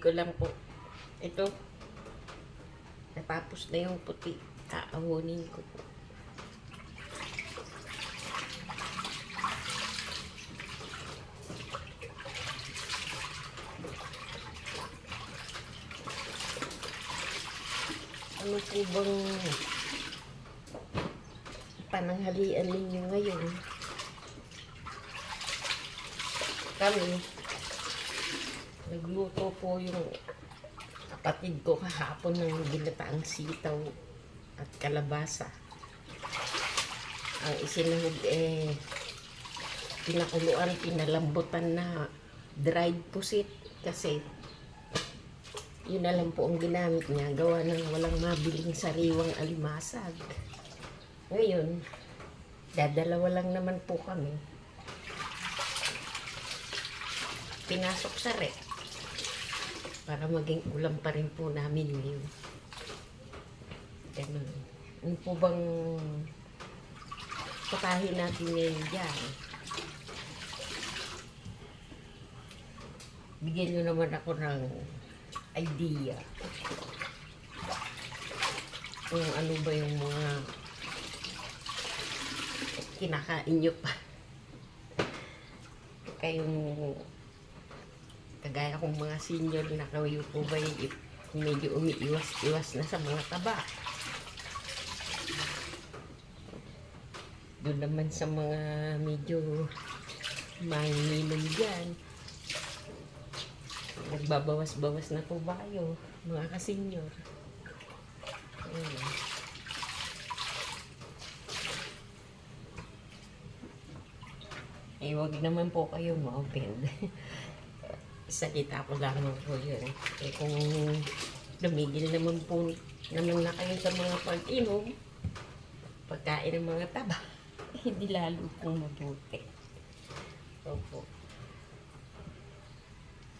ko lang po. Ito. Natapos na yung puti. Kaawonin ko po. Ano po bang pananghalian ninyo ngayon? Kami, nagluto po yung kapatid ko kahapon ng ginataang sitaw at kalabasa. Ang isinahog eh, pinakuluan, pinalambutan na dried pusit kasi yun na lang po ang ginamit niya. Gawa ng walang mabiling sariwang alimasag. Ngayon, dadalawa lang naman po kami. Pinasok sa rep para maging ulam pa rin po namin yun. Ganun. Ano po bang patahin natin ngayon dyan? Bigyan nyo naman ako ng idea. Kung ano ba yung mga kinakain nyo pa. Kayong kagaya kong mga senior na kayo po ba yung i- medyo umiiwas-iwas na sa mga taba. Doon naman sa mga medyo manginom dyan. Nagbabawas-bawas na po ba kayo, mga kasenyor? Ayun. Eh, wag naman po kayo ma-offend. Salita ko lamang po yun. Eh, kung lumigil naman po naman na kayo sa mga pag-inom, pagkain ng mga taba, hindi lalo pong mabuti. Opo.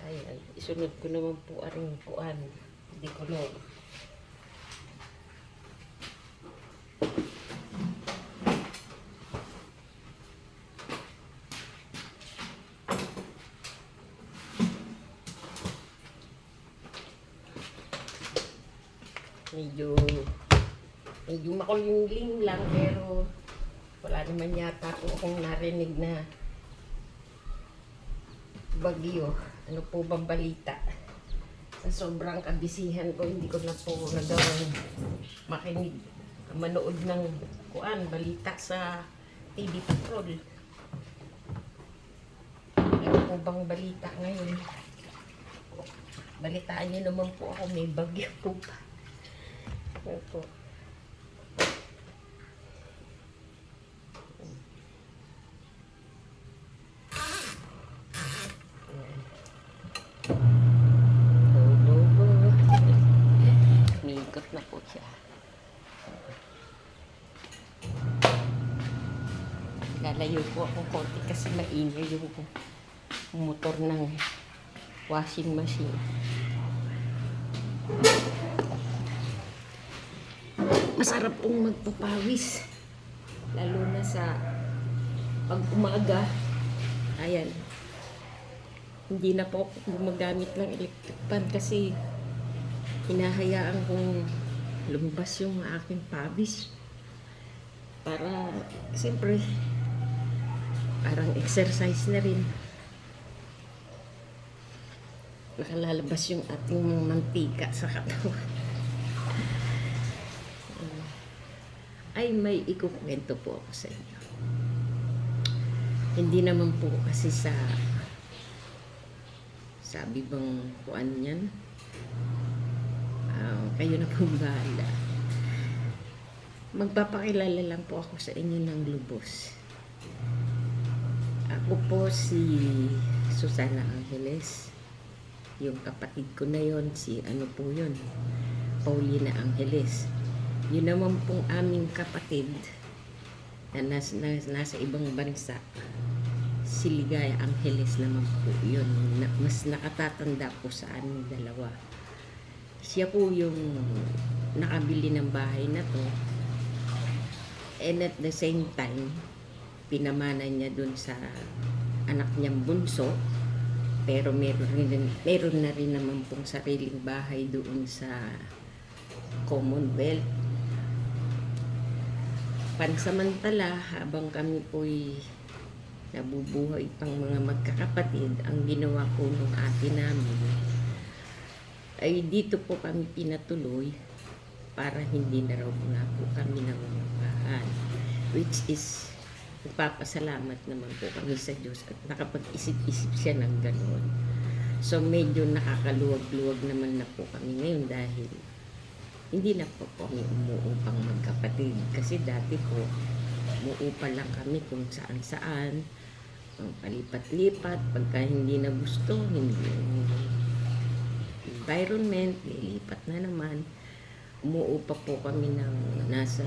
Ayan, isunod ko naman po aring kuan. Hindi ko na. Medyo, medyo makulingling lang pero wala naman yata po akong narinig na bagyo. Ano po bang balita? Sa sobrang kabisihan ko, hindi ko na po nagawang makinig, manood ng kuan, balita sa TV Patrol. Ano po bang balita ngayon? Balitaan niyo naman po ako, may bagyo po pa. Ano po? Migot na po siya. Lalayo po ako konti kasi maingay yung motor ng washing machine. Masarap pong magpapawis. Lalo na sa pag umaga. Ayan, hindi na po gumagamit ng electric fan kasi hinahayaan kong lumabas yung aking pawis para siyempre parang exercise na rin nakalalabas yung ating mantika sa katawan ay may ikukwento po ako sa inyo hindi naman po kasi sa sabi bang kuan yan? Ah, kayo na pong bahala. Magpapakilala lang po ako sa inyo ng lubos. Ako po si Susana Angeles. Yung kapatid ko na yon si ano po yun, Paulina Angeles. Yun naman pong aming kapatid na nas, nas, nasa ibang bansa si Ligaya Angeles naman po yun. Na, mas nakatatanda po sa aming dalawa. Siya po yung nakabili ng bahay na to. And at the same time, pinamana niya dun sa anak niyang bunso Pero meron, rin, meron na rin naman pong sariling bahay doon sa Commonwealth. Pansamantala, habang kami po'y nabubuhay pang mga magkakapatid, ang ginawa ko nung ate namin, ay dito po kami pinatuloy para hindi na raw nga po kami nangungupahan. Which is, nagpapasalamat naman po kami sa Diyos at nakapag-isip-isip siya ng gano'n. So medyo nakakaluwag-luwag naman na po kami ngayon dahil hindi na po kami umuupang magkapatid. Kasi dati po, umuupa lang kami kung saan-saan, palipat-lipat, pagka hindi na gusto, hindi environment, lilipat na naman. Umuupa po kami ng nasa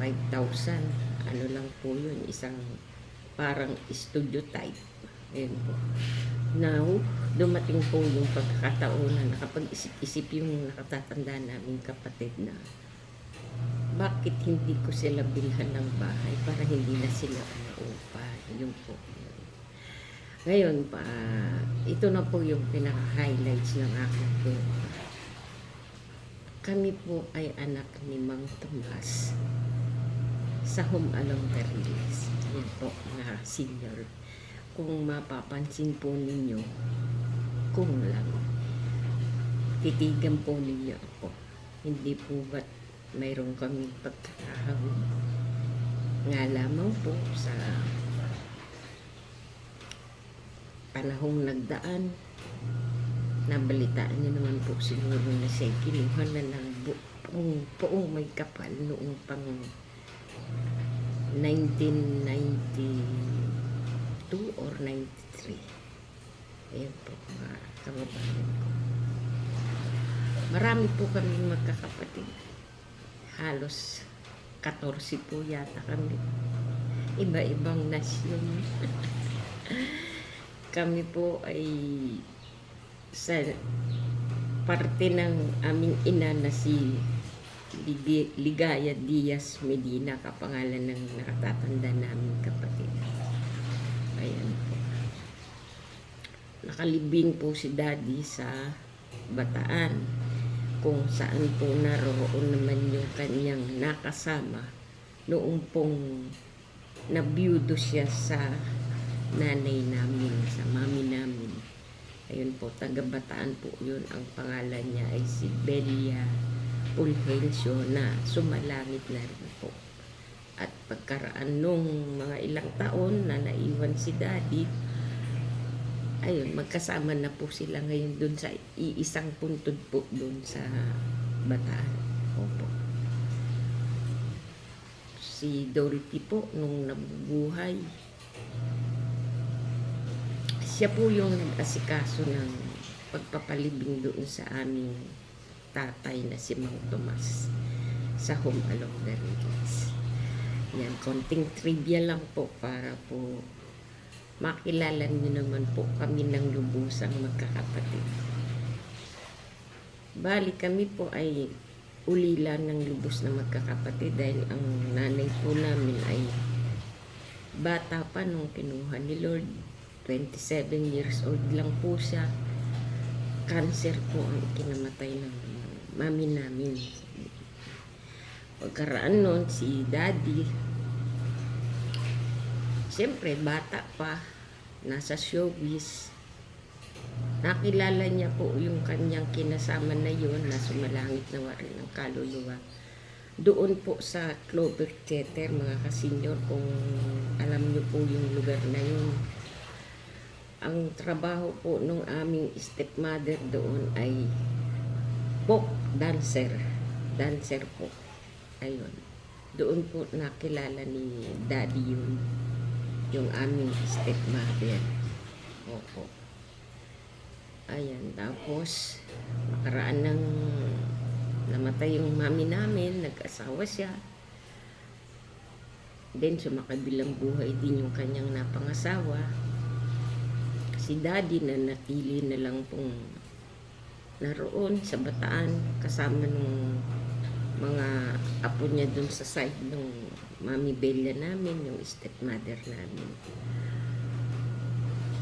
5,000. Ano lang po yun, isang parang studio type. Ayun po. Now, dumating po yung pagkakataon na nakapag-isip-isip yung nakatatanda naming kapatid na bakit hindi ko sila bilhan ng bahay para hindi na sila umuupa. Yun po. yun. Ngayon pa, ito na po yung pinaka-highlights ng aking kwento. Kami po ay anak ni Mang Tomas sa Home Along Cariles. Yan po, mga senior. Kung mapapansin po ninyo, kung lang, titigan po ninyo ako. Hindi po ba't mayroon kaming pagkakahawin. Nga lamang po sa panahong nagdaan, nabalitaan niyo naman po siguro na siya kinuha na ng bu- puong, puong may kapal noong pang 1992 or 93. Ayan po mga kababayan ko. Marami po kami magkakapatid. Halos 14 po yata kami. Iba-ibang nasyon. kami po ay sa parte ng aming ina na si Ligaya Diaz Medina, kapangalan ng nakatatanda namin kapatid. Ayan po. Nakalibing po si Daddy sa Bataan kung saan po naroon naman yung kanyang nakasama noong pong nabiyudo siya sa nanay namin, sa mami namin. Ayun po, taga Bataan po yun. Ang pangalan niya ay si Belia Fulgencio na sumalangit na rin po. At pagkaraan nung mga ilang taon na naiwan si daddy, ayun, magkasama na po sila ngayon dun sa iisang puntod po dun sa Bataan. Opo. Si Dorothy po, nung nabubuhay, siya po yung nag-asikaso ng pagpapalibing doon sa aming tatay na si Mang Tomas sa Home Along the Rivers. Yan, konting trivia lang po para po makilala niyo naman po kami ng lubusang magkakapatid. Bali kami po ay ulila ng lubos na magkakapatid dahil ang nanay po namin ay bata pa nung kinuha ni Lord 27 years old lang po siya. Cancer po ang kinamatay ng mami namin. Pagkaraan nun, si daddy, siyempre bata pa, nasa showbiz. Nakilala niya po yung kanyang kinasama na yun, na sumalangit na rin ng kaluluwa. Doon po sa Clover Theater, mga kasenyor, kung alam niyo po yung lugar na yun, ang trabaho po nung aming stepmother doon ay folk dancer. Dancer po. Ayun. Doon po nakilala ni daddy yun. Yung aming stepmother. Opo. Ayan. Tapos, makaraan ng namatay yung mami namin. Nag-asawa siya. Then, sumakabilang buhay din yung kanyang napangasawa si daddy na natili na lang pong naroon sa bataan kasama nung mga apo niya dun sa side ng mami Bella namin, yung stepmother namin.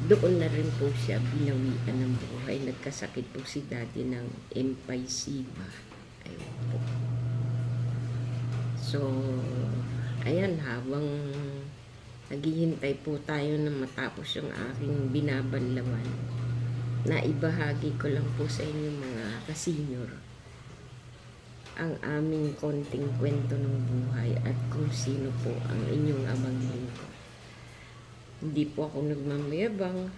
doon na rin po siya binawian ng buhay. Nagkasakit po si daddy ng emphysema. Ayun po. So, ayan, habang naghihintay po tayo na matapos yung aking binabanlawan, na ibahagi ko lang po sa inyo mga kasenyor ang aming konting kwento ng buhay at kung sino po ang inyong abang lingkod. Hindi po ako nagmamayabang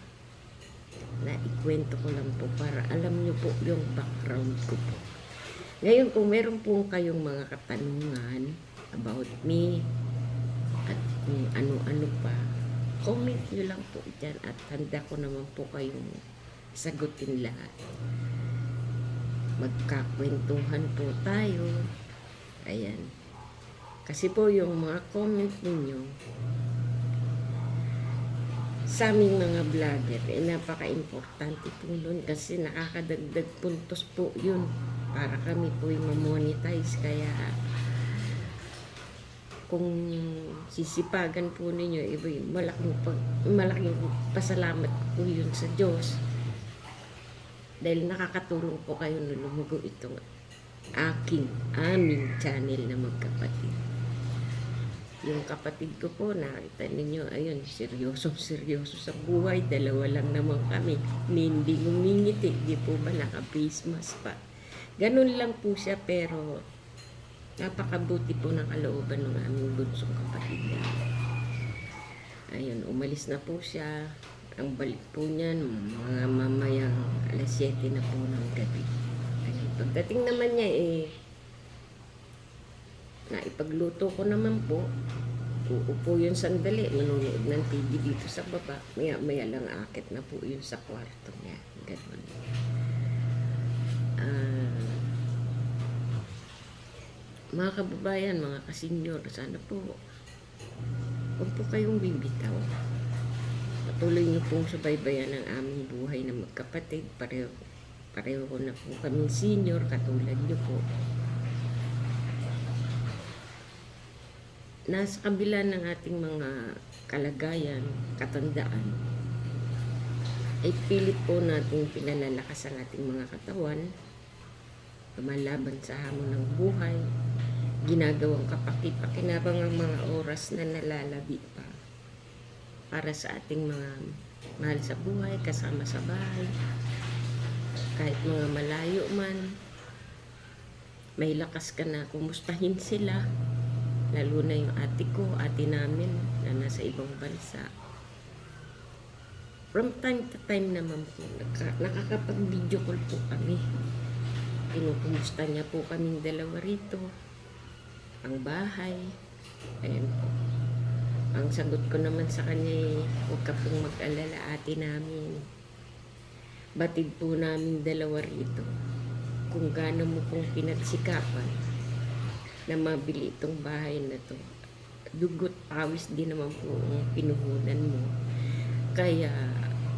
na ikwento ko lang po para alam nyo po yung background ko po. Ngayon kung meron po kayong mga katanungan about me at kung ano-ano pa, comment nyo lang po dyan at handa ko naman po kayong sagutin lahat. Magkakwentuhan po tayo. Ayan. Kasi po yung mga comment ninyo, sa aming mga vlogger, eh, napaka-importante po nun kasi nakakadagdag puntos po yun para kami po yung monetize kaya kung sisipagan po ninyo, yung malaking, pag, malaking pasalamat po yun sa Diyos dahil nakakatulong po kayo na lumugo itong aking, aming channel na magkapatid. Yung kapatid ko po, nakita ninyo, ayun, seryoso, seryoso sa buhay. Dalawa lang naman kami. Hindi ngumingiti, di po ba naka-face pa. Ganun lang po siya, pero napakabuti po ng kalooban ng aming bunsong kapatid. Ayun, umalis na po siya. Ang balik po niyan, mga mamayang alas 7 na po ng gabi. Ayun, pagdating naman niya, eh, na ipagluto ko naman po. Uupo yun sandali, manonood ng TV dito sa baba. Maya, maya lang akit na po yun sa kwarto niya. Ganun. Ah, mga kababayan, mga kasenyor, sana po huwag po kayong bibitaw. Patuloy niyo pong subaybayan ang aming buhay na magkapatid. Pareho, pareho ko na po kaming senior, katulad niyo po. nasa kabila ng ating mga kalagayan, katandaan, ay pilit po natin pinalalakas ang ating mga katawan, lumalaban sa hamon ng buhay, ginagawang kapakipakinabang ang mga oras na nalalabi pa para sa ating mga mahal sa buhay, kasama sa bahay, kahit mga malayo man, may lakas ka na kumustahin sila, lalo na yung ate ko, ate namin na nasa ibang bansa. From time to time naman po, naka, nakakapag-video call po kami. Kinukumusta niya po kaming dalawa rito. Ang bahay. Ayan po. Ang sagot ko naman sa kanya eh, huwag ka pong mag-alala ate namin. Batid po namin dalawa rito. Kung gaano mo pong pinagsikapan, na mabili itong bahay na to. Dugot pawis din naman po ang pinuhunan mo. Kaya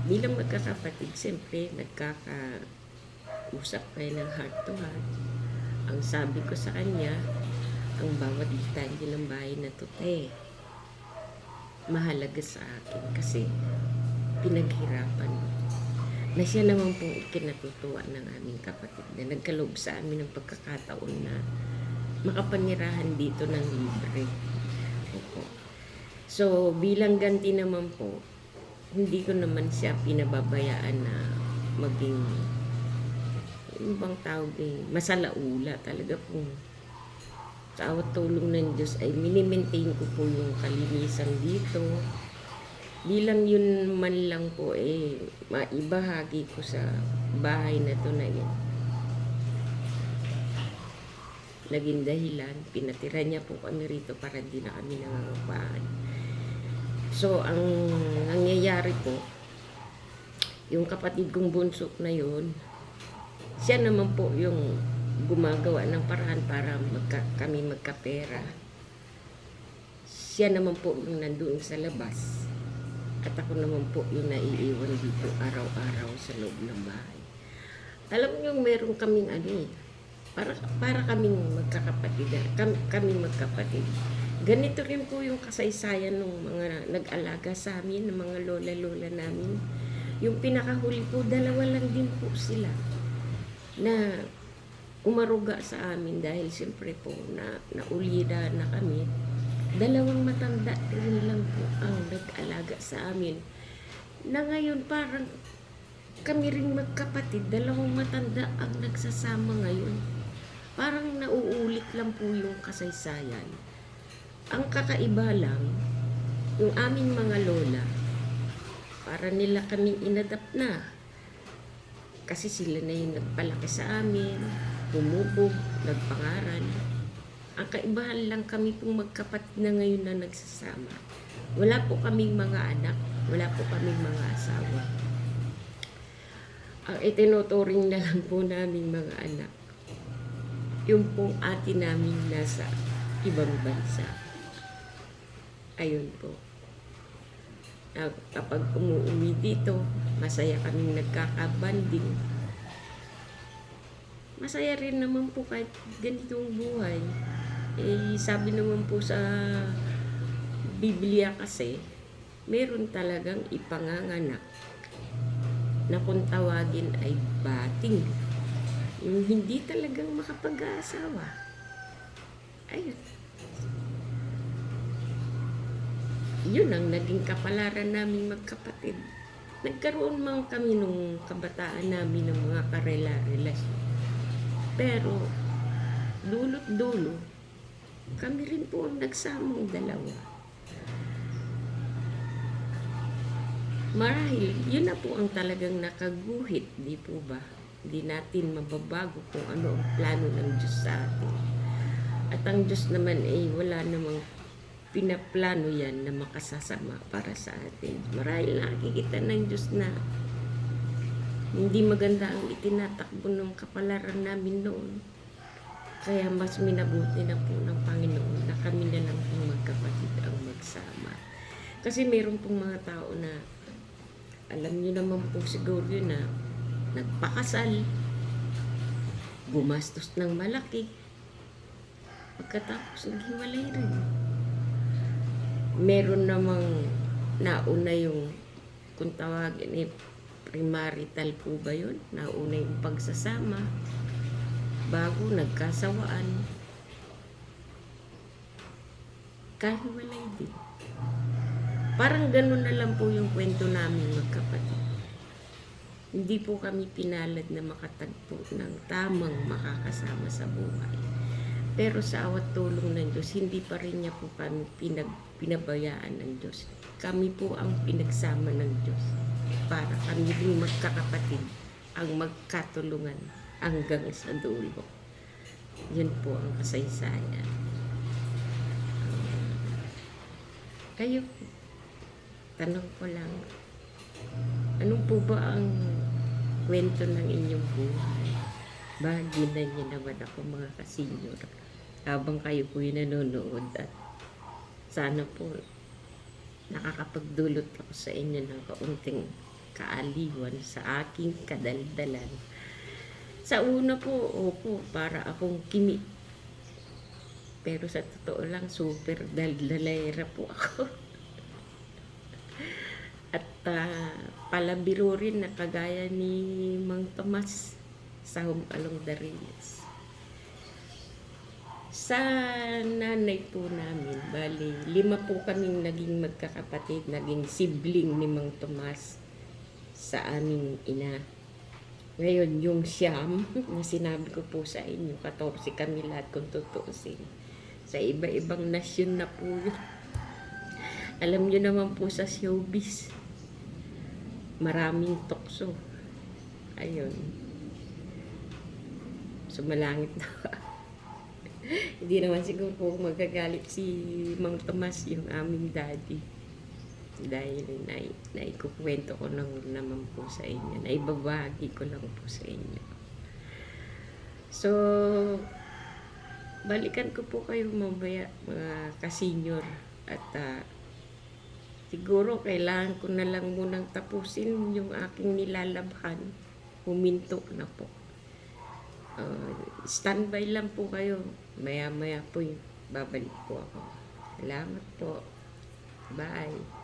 bilang magkakapatid, siyempre nagkaka-usap kayo ng heart to heart. Ang sabi ko sa kanya, ang bawat detalye ng bahay na to, te, mahalaga sa akin kasi pinaghirapan. Na siya naman pong ikinatutuwa ng aming kapatid na nagkaloob sa amin ng pagkakataon na makapanirahan dito ng libre. Opo. So, bilang ganti naman po, hindi ko naman siya pinababayaan na maging yung bang tawag eh, masalaula talaga po. Sa awat tulong ng Diyos ay minimaintain ko po yung kalinisan dito. Bilang yun man lang po eh, maibahagi ko sa bahay na to na yun naging dahilan, pinatira niya po kami rito para hindi na kami nangangapaan. So, ang nangyayari po, yung kapatid kong bunso na yun, siya naman po yung gumagawa ng paraan para magka, kami magkapera. Siya naman po yung nandoon sa labas. At ako naman po yung naiiwan dito araw-araw sa loob ng bahay. Alam niyo, meron kaming ano eh, para para kaming magkakapatid, kami, kami magkapatid. Ganito rin po yung kasaysayan ng mga nag-alaga sa amin, ng mga lola-lola namin. Yung pinakahuli po, dalawa lang din po sila na umaruga sa amin dahil siyempre po na naulida na kami. Dalawang matanda rin lang po ang nag-alaga sa amin. Na ngayon parang kami ring magkapatid, dalawang matanda ang nagsasama ngayon. Parang nauulit lang po yung kasaysayan. Ang kakaiba lang, yung aming mga lola, para nila kaming inadapt na. Kasi sila na yung nagpalaki sa amin, humubog, nagpangaral. Ang kaibahan lang kami pong magkapatid na ngayon na nagsasama. Wala po kaming mga anak, wala po kaming mga asawa. Ang itinuturing na lang po naming mga anak, yung pong ate namin nasa ibang bansa. Ayun po. Kapag umuwi dito, masaya kaming nagkakabanding. Masaya rin naman po kahit ganitong buhay. Eh, sabi naman po sa Biblia kasi, meron talagang ipanganganak na kung tawagin ay bating. Yung hindi talagang makapag-aasawa. Ayun. Yun ang naging kapalaran naming magkapatid. Nagkaroon man kami nung kabataan namin ng mga karela-relasyon. Pero, dulot dulo, kami rin po ang nagsamang dalawa. Marahil, yun na po ang talagang nakaguhit, di po ba? Hindi natin mababago kung ano ang plano ng Diyos sa atin. At ang Diyos naman ay wala namang pinaplano yan na makasasama para sa atin. Marahil nakikita ng Diyos na hindi maganda ang itinatakbo ng kapalaran namin noon. Kaya mas minabuti na po ng Panginoon na kami na lang pong magkapatid ang magsama. Kasi meron pong mga tao na alam niyo naman po siguro yun na nagpakasal, gumastos ng malaki, pagkatapos naghiwalay rin. Meron namang nauna yung kung tawagin eh, premarital po ba yun? Nauna yung pagsasama bago nagkasawaan. Kahiwalay din. Parang ganun na lang po yung kwento namin magkapatid. Hindi po kami pinalad na makatagpo ng tamang makakasama sa buhay. Pero sa awat tulong ng Diyos, hindi pa rin niya po kami pinag, pinabayaan ng Diyos. Kami po ang pinagsama ng Diyos para kami rin magkakapatid ang magkatulungan hanggang sa dulo. Yun po ang kasaysayan. Kayo, tanong ko lang, anong po ba ang kwento ng inyong buhay? Bahaginan niyo naman ako mga kasenyor. Habang kayo po yung nanonood at sana po nakakapagdulot ako sa inyo ng kaunting kaaliwan sa aking kadaldalan. Sa una po, opo, para akong kimi. Pero sa totoo lang, super daldalera po ako. At ah, palabiro rin na kagaya ni Mang Tomas sa Humpalong Dariles. Sa nanay po namin, bali, lima po kaming naging magkakapatid, naging sibling ni Mang Tomas sa aming ina. Ngayon, yung siyam na sinabi ko po sa inyo, 14 kami lahat kung tutuusin. Sa iba-ibang nasyon na po yun. Alam niyo naman po sa showbiz, maraming tukso. Ayun. Sumalangit na. Hindi naman siguro po magagalit si Mang Tomas, yung aming daddy. Dahil na, naikukwento ko lang naman po sa inyo. Naibabahagi ko lang po sa inyo. So, balikan ko po kayo mamaya mga kasenyor. At ah, siguro kailangan ko na lang munang tapusin yung aking nilalabhan. Huminto na po. Uh, standby lang po kayo. Maya-maya po babalik po ako. Salamat po. Bye.